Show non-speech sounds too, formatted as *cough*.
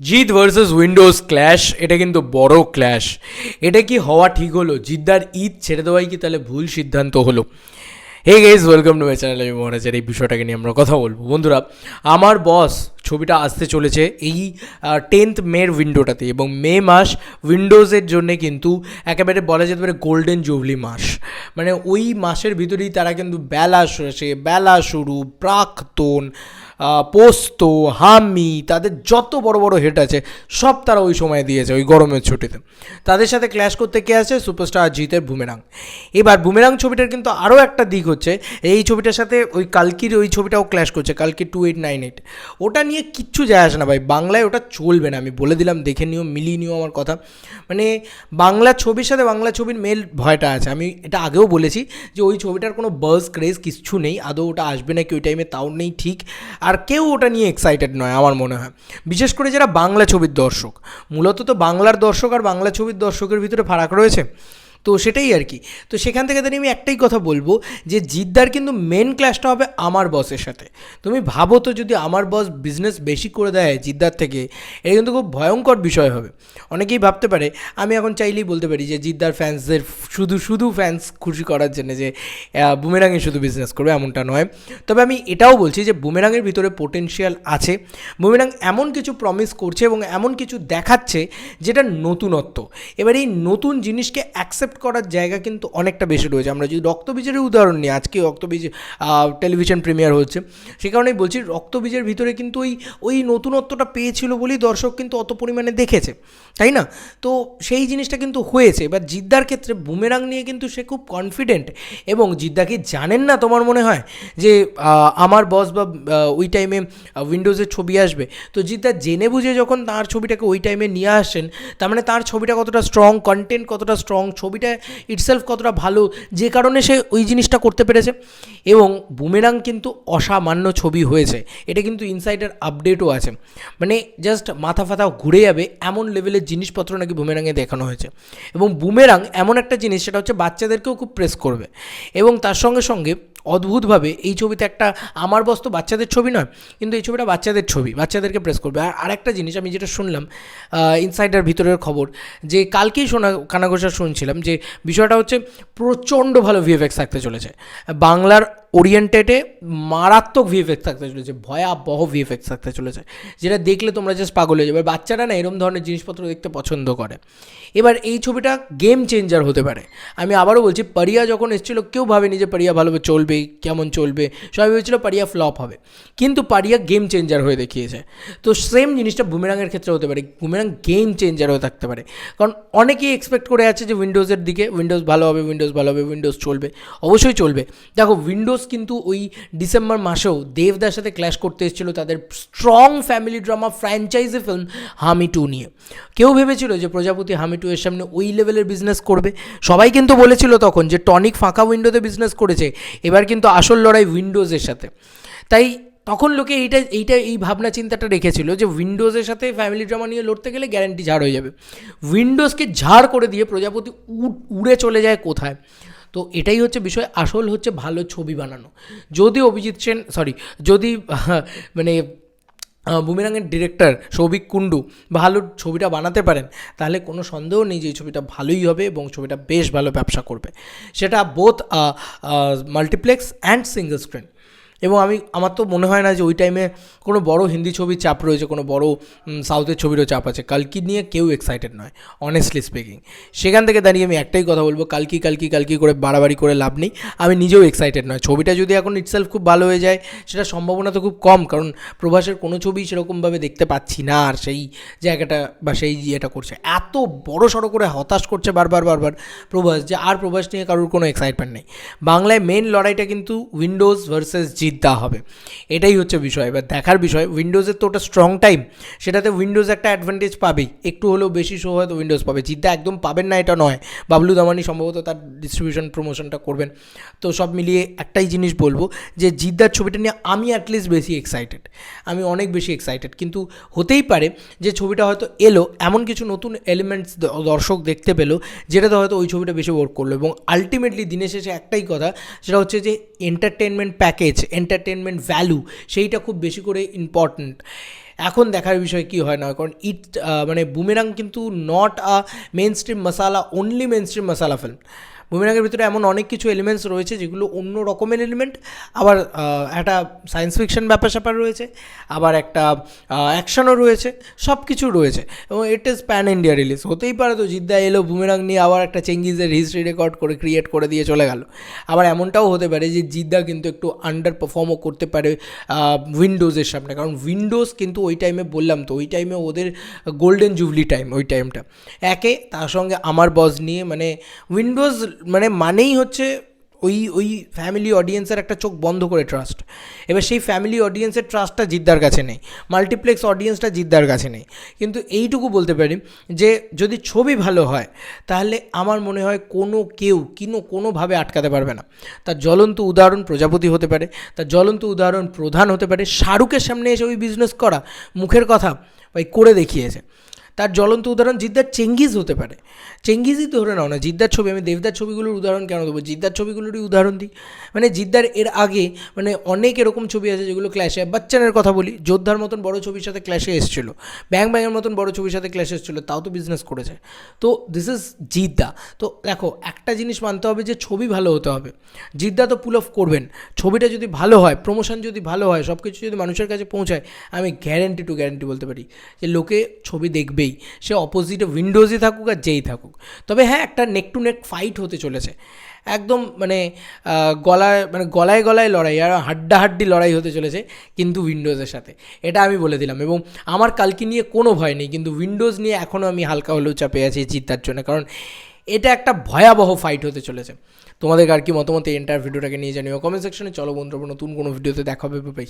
জিত versus Windows clash, এটা কিন্তু বড় ক্ল্যাশ। এটা কি হওয়া ঠিক হলো? জিদ্দার ঈদ ছেড়ে দেওয়াই কি তাহলে ভুল সিদ্ধান্ত হলো? Hey guys welcome to my channel আমি মহারাজের এই বিষয়টাকে নিয়ে আমরা কথা বলব। বন্ধুরা, আমার বস ছবিটা আসতে চলেছে এই টেন্থ মের উইন্ডোটাতে এবং মে মাস উইন্ডোজের জন্যে কিন্তু একেবারে বলা যেতে পারে গোল্ডেন জুবলি মাস। মানে ওই মাসের ভিতরেই তারা কিন্তু বেলা শেষে বেলা শুরু, প্রাক্তন পোস্ত, হামি, তাদের যত বড় বড় হেড আছে, সব তারা ওই সময় দিয়েছে, ওই গরমের ছুটিতে। তাদের সাথে ক্ল্যাশ করতে কে আছে? সুপারস্টার জিতের বুমেরাং। এবার বুমেরাং ছবিটার কিন্তু আরও একটা দিক হচ্ছে, এই ছবিটার সাথে ওই কালকির ওই ছবিটাও ক্ল্যাশ করছে, কালকির টু এইট নাইন এইট ওটা নিয়ে কিচ্ছু যায় আসে না ভাই, বাংলায় ওটা চলবে না, আমি বলে দিলাম, দেখে নিও, মিলিয়ে নিও আমার কথা। মানে বাংলা ছবির সাথে বাংলা ছবির মেল ভয়টা আছে, আমি এটা আগেও বলেছি যে ওই ছবিটার কোনো বার্স ক্রেজ কিচ্ছু নেই, আদৌ ওটা আসবে নাকি ওই টাইমে তাও নেই ঠিক। আর কেউ ওটা নিয়ে এক্সাইটেড নয়, আমার মনে হয়। বিশেষ করে যারা বাংলা ছবির দর্শক। মূলত তো বাংলার দর্শক আর বাংলা ছবির দর্শকের ভিতরে ফারাক রয়েছে। তো সেটাই আর কি। তো সেখান থেকে দাঁড়িয়ে আমি একটাই কথা বলব যে জিদ্দার কিন্তু মেন ক্লাসটা হবে আমার বসের সাথে। তুমি ভাবো তো যদি আমার বস বিজনেস বেশি করে দেয় জিদ্দার থেকে, এটা কিন্তু খুব ভয়ঙ্কর বিষয় হবে। অনেকেই ভাবতে পারে, আমি এখন চাইলেই বলতে পারি যে জিদ্দার ফ্যান্সদের শুধু শুধু ফ্যান্স খুশি করার জন্য যে বুমেরাঙে শুধু বিজনেস করবে এমনটা নয়। তবে আমি এটাও বলছি যে বুমেরাঙের ভিতরে পোটেনশিয়াল আছে। বুমেরাং এমন কিছু প্রমিস করছে এবং এমন কিছু দেখাচ্ছে যেটা নতুনত্ব। এবার এই নতুন জিনিসকে অ্যাকসেপ্ট করার জায়গা কিন্তু অনেকটা বেশি রয়েছে। আমরা যদি রক্তবীজের উদাহরণ নিই, আজকে রক্তবীজ টেলিভিশন প্রিমিয়ার হচ্ছে, সে কারণেই বলছি রক্তবীজের ভিতরে কিন্তু ওই ওই নতুনত্বটা পেয়েছিল বলেই দর্শক কিন্তু অত পরিমাণে দেখেছে, তাই না? তো সেই জিনিসটা কিন্তু হয়েছে। এবার জিদ্দার ক্ষেত্রে বুমেরাং নিয়ে কিন্তু সে খুব কনফিডেন্ট এবং জিদ্দা কি জানেন না তোমার মনে হয়? যে আমার বস বা ওই টাইমে উইন্ডোজের ছবি আসবে। তো জিদ্দা জেনে বুঝে যখন তার ছবিটাকে ওই টাইমে নিয়ে আসছেন তার মানে তার ছবিটা কতটা স্ট্রং কন্টেন্ট কতটা স্ট্রং ছবিটা ইটসেলফ কতটা ভালো, যে কারণে সে ওই জিনিসটা করতে পেরেছে। এবং বুমেরাং কিন্তু অসামান্য ছবি হয়েছে। এটা কিন্তু ইনসাইডের আপডেটও আছে। মানে জাস্ট মাথা ফাথা ঘুরে যাবে এমন লেভেলের জিনিসপত্র নাকি বুমেরাঙে দেখানো হয়েছে। এবং বুমেরাং এমন একটা জিনিস, সেটা হচ্ছে বাচ্চাদেরকেও খুব প্রেস করবে। এবং তার সঙ্গে সঙ্গে অদ্ভুতভাবে এই ছবিতে একটা আমার বস তো বাচ্চাদের ছবি নয়, কিন্তু এই ছবিটা বাচ্চাদের ছবি, বাচ্চাদেরকে প্রেস করবে। আর আরেকটা জিনিস আমি যেটা শুনলাম ইনসাইডার ভিতরের খবর, যে কালকেই শোনা কানাঘোষা শুনছিলাম যে বিষয়টা হচ্ছে প্রচণ্ড ভালো ভিএফএক্স থাকতে চলেছে। বাংলার ওরিয়েন্টেডে মারাত্মক ভিএফএক্স থাকতে চলেছে, ভয়াবহ ভিএফএক্স থাকতে চলেছে, যেটা দেখলে তোমরা জাস্ট পাগল হয়ে যাবে। বাচ্চারা না এরম ধরনের জিনিসপত্র দেখতে পছন্দ করে। এবার এই ছবিটা গেম চেঞ্জার হতে পারে। আমি আবারও বলছি, পারিয়া যখন এসেছিল, কেউ ভাবেনি যে পারিয়া ভালোভাবে চলবে, কেমন চলবে, সবাই ভেবেছিল পারিয়া ফ্লপ হবে। কিন্তু পারিয়া গেম চেঞ্জার হয়ে দেখিয়েছে। তো সেম জিনিসটা বুমেরাঙের ক্ষেত্রে হতে পারে বুমেরাং গেম চেঞ্জার হয়ে থাকতে পারে। কারণ অনেকেই এক্সপেক্ট করে আছে যে উইন্ডোজের দিকে উইন্ডোজ ভালো হবে উইন্ডোজ ভালো হবে উইন্ডোজ চলবে। অবশ্যই চলবে। দেখো উইন্ডোজ কিন্তু ওই ডিসেম্বর মাসেও দেবদার সাথে ক্ল্যাশ করতে এসেছিল তাদের strong family drama franchise film Haami two নিয়ে। কেউ ভেবেছিল যে প্রজাপতি হামি টু এর সামনে ওই লেভেলের বিজনেস করবে? সবাই কিন্তু বলেছিল তখন যে টনিক ফাঁকা উইন্ডোতে বিজনেস করেছে, এবার কিন্তু আসল লড়াই উইন্ডোজের সাথে। তাই তখন লোকে এইটা এইটা, এই ভাবনা চিন্তাটা রেখেছিল যে উইন্ডোজের সাথে ফ্যামিলি ড্রামা নিয়ে লড়তে গেলে গ্যারান্টি ঝাড় হয়ে যাবে। উইন্ডোজকে ঝাড় করে দিয়ে প্রজাপতি উড়ে চলে যায় কোথায়? তো এটাই হচ্ছে বিষয়, আসল হচ্ছে ভালো ছবি বানানো। যদি অভিজিৎ সেন সরি যদি *laughs* মানে বুমেরাঙের ডিরেক্টর সৌভিক কুণ্ডু ভালো ছবিটা বানাতে পারেন, তাহলে কোনো সন্দেহ নেই যে এই ছবিটা ভালোই হবে এবং ছবিটা বেশ ভালো ব্যবসা করবে। সেটা both multiplex and single screen এবং আমি, আমার তো মনে হয় না যে ওই টাইমে কোনো বড় হিন্দি ছবির চাপ রয়েছে, কোনো বড় সাউথের ছবিরও চাপ আছে। কালকি নিয়ে কেউ এক্সাইটেড নয় অনেস্টলি স্পিকিং সেখান থেকে দাঁড়িয়ে আমি একটাই কথা বলব, কালকি কালকি কালকি করে বাড়াবাড়ি করে লাভ নেই। আমি নিজেও এক্সাইটেড নয়। ছবিটা যদি এখন ইটসেলফ খুব ভালো হয়ে যায়, সেটা সম্ভাবনা তো খুব কম, কারণ প্রভাসের কোনো ছবি সেরকমভাবে দেখতে পাচ্ছি না, আর সেই জায়গাটা বা সেই ইয়েটা করছে। এত বড় সড়ো করে হতাশ করছে বারবার বারবার প্রভাস যে, আর প্রভাস নিয়ে কারোর কোনো এক্সাইটমেন্ট নেই। বাংলায় মেন লড়াইটা কিন্তু উইন্ডোজ ভার্সেস জিদ্দা হবে। এটাই হচ্ছে বিষয়। এবার দেখার বিষয় উইন্ডোজের তো ওটা স্ট্রং টাইম সেটাতে উইন্ডোজ একটা অ্যাডভান্টেজ পাবেই। একটু হলেও বেশি শো হয়তো উইন্ডোজ পাবে। জিদ্দা একদম পাবেন না এটা নয়। বাবলু দামানি সম্ভবত তার ডিস্ট্রিবিউশন প্রমোশনটা করবেন। তো সব মিলিয়ে একটাই জিনিস বলব যে, জিদ্দার ছবিটা নিয়ে আমি অ্যাটলিস্ট বেশি এক্সাইটেড আমি অনেক বেশি এক্সাইটেড কিন্তু হতেই পারে যে, ছবিটা হয়তো এলো, এমন কিছু নতুন এলিমেন্টস দর্শক দেখতে পেল, যেটাতে হয়তো ওই ছবিটা বেশি ওয়ার্ক করল। এবং আলটিমেটলি দিনের শেষে একটাই কথা, সেটা হচ্ছে যে এন্টারটেনমেন্ট প্যাকেজ এন্টারটেনমেন্ট ভ্যালু সেইটা খুব বেশি করে ইম্পর্ট্যান্ট এখন দেখার বিষয় কি হয় না কারণ ইট মানে বুমেরাং কিন্তু not a mainstream masala only mainstream masala film বুমেরাংয়ের ভিতরে এমন অনেক কিছু এলিমেন্টস রয়েছে যেগুলো অন্য রকমের এলিমেন্ট আবার একটা সায়েন্স ফিকশন ব্যাপার স্যাপার রয়েছে, আবার একটা অ্যাকশনও রয়েছে সব কিছু রয়েছে। এবং it is pan India release হতেই পারে তো জিদ্দা এলো বুমেরাং নিয়ে আবার একটা চেঙ্গিজের হিস্ট্রি রেকর্ড করে ক্রিয়েট করে দিয়ে চলে গেল। আবার এমনটাও হতে পারে যে জিদ্দা কিন্তু একটু আন্ডার পারফর্মও করতে পারে উইন্ডোজের সামনে। কারণ উইন্ডোজ কিন্তু ওই টাইমে বললাম তো, ওই টাইমে ওদের গোল্ডেন জুবলি টাইম ওই টাইমটা একে, তার সঙ্গে আমার বস নিয়ে মানে উইন্ডোজ মানে মানেই হচ্ছে ওই ওই ফ্যামিলি অডিয়েন্সের একটা চোখ বন্ধ করে ট্রাস্ট এবার সেই ফ্যামিলি অডিয়েন্সের ট্রাস্টটা জিদ্দার কাছে নেই। মাল্টিপ্লেক্স অডিয়েন্সটা জিদ্দার কাছে নেই। কিন্তু এইটুকু বলতে পারি যে, যদি ছবি ভালো হয়, তাহলে আমার মনে হয় কোনো কেউ কিনো, কোনোভাবে আটকাতে পারবে না। তার জ্বলন্ত উদাহরণ প্রজাপতি হতে পারে, তার জ্বলন্ত উদাহরণ প্রধান হতে পারে, শাহরুখের সামনে এসে ওই বিজনেস করা, মুখের কথা ভাই করে দেখিয়েছে। তার জ্বলন্ত উদাহরণ জিদ্দার চেঙ্গিজ হতে পারে। চেঙ্গিজই ধরে নাও না, জিদ্দার ছবি, আমি দেবদার ছবিগুলোর উদাহরণ কেন দেবো? জিদ্দার ছবিগুলোরই উদাহরণ দিই। মানে জিদ্দার এর আগে মানে অনেক এরকম ছবি আছে যেগুলো ক্ল্যাশে বাচ্চানের কথা বলি, যোদ্ধার মতন বড় ছবির সাথে ক্ল্যাশে এসেছিল ব্যাং ব্যাংয়ের মতন বড় ছবির সাথে ক্ল্যাশে এসেছিল, তাও তো বিজনেস করেছে। তো দিস ইজ জিদ্দা। তো দেখো, একটা জিনিস মানতে হবে যে ছবি ভালো হতে হবে। জিদ্দা তো পুল অফ করবেন। ছবিটা যদি ভালো হয় প্রমোশন যদি ভালো হয় সব কিছু যদি মানুষের কাছে পৌঁছায়, আমি গ্যারেন্টি টু গ্যারেন্টি বলতে পারি যে লোকে ছবি দেখবেই সে অপোজিটে উইন্ডোজে থাকুক আর যেই থাকুক। তবে হ্যাঁ একটা নেক টু নেক ফাইট হতে চলেছে। একদম মানে গলায় মানে গলায় গলায় লড়াই আর হাড্ডাহাড্ডি লড়াই হতে চলেছে কিন্তু উইন্ডোজের সাথে। এটা আমি বলে দিলাম এবং আমার কালকে নিয়ে কোনো ভয় নেই, কিন্তু উইন্ডোজ নিয়ে এখনও আমি হালকা হলেও চাপে আছি জিতার জন্য, কারণ এটা একটা ভয়াবহ ফাইট হতে চলেছে। তোমাদের আর কি মতামত এই এন্টার ভিডিওটাকে নিয়ে জানিও? কমেন্ট সেকশনে চলো বন্ধুরা, নতুন কোনো ভিডিওতে দেখা হবে বাই